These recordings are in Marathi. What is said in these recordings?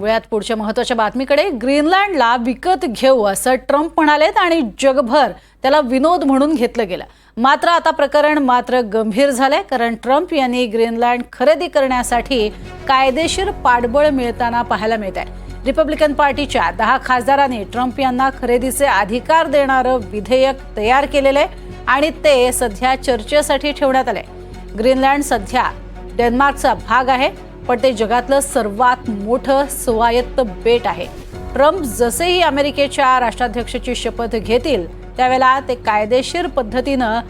वेळात पुढच्या महत्त्वाच्या बातमीकडे. ग्रीनलँडला विकत घेऊ असं ट्रम्प म्हणालेत आणि जगभर त्याला विनोद म्हणून घेतलं गेलं. मात्र आता प्रकरण मात्र गंभीर झालंय कारण ट्रम्प यांनी ग्रीनलँड खरेदी करण्यासाठी कायदेशीर पाठबळ मिळताना पाहायला मिळत आहे. रिपब्लिकन पार्टीच्या दहा खासदारांनी ट्रम्प यांना खरेदीचे अधिकार देणारं विधेयक तयार केलेलं आहे आणि ते सध्या चर्चेसाठी ठेवण्यात आलंय. ग्रीनलँड सध्या डेन्मार्कचा भाग आहे. पण ते जगातलं सर्वात मोठं स्वायत्त बेट आहे. ट्रम्प जसेही अमेरिकेच्या राष्ट्राध्यक्षाची शपथ घेतील त्यावेळेला ते कायदेशीर पद्धतीनं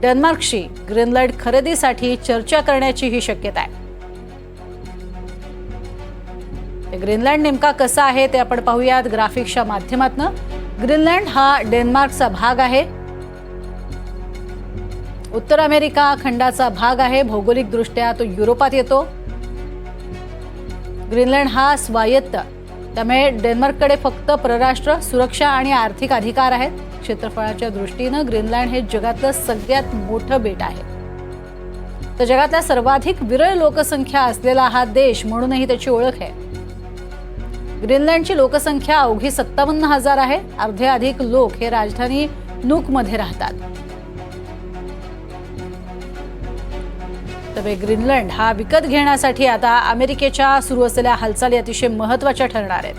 डेन्मार्कशी ग्रीनलँड खरेदीसाठी चर्चा करण्याची ही शक्यता आहे. ग्रीनलँड नेमका कसा आहे ते आपण पाहूयात ग्राफिक्सच्या माध्यमातून. ग्रीनलँड हा डेन्मार्कचा भाग आहे. उत्तर अमेरिका खंडाचा भाग आहे. भौगोलिकदृष्ट्या तो युरोपात येतो. ग्रीनलँड हा स्वायत्त. त्यामुळे डेन्मार्ककडे फक्त परराष्ट्र सुरक्षा आणि आर्थिक अधिकार आहेत. क्षेत्रफळाच्या दृष्टीनं ग्रीनलँड हे जगातलं सगळ्यात मोठं बेट आहे. तर जगातल्या सर्वाधिक विरळ लोकसंख्या असलेला हा देश म्हणूनही त्याची ओळख आहे. ग्रीनलँडची लोकसंख्या अवघी सत्तावन्न हजार आहे. अर्धे अधिक लोक हे राजधानी नूकमध्ये राहतात. तवे ग्रीनलँड हा विकत घेण्यासाठी आता अमेरिकेच्या सुरू असलेल्या हालचाली अतिशय महत्त्वाच्या ठरणार आहेत.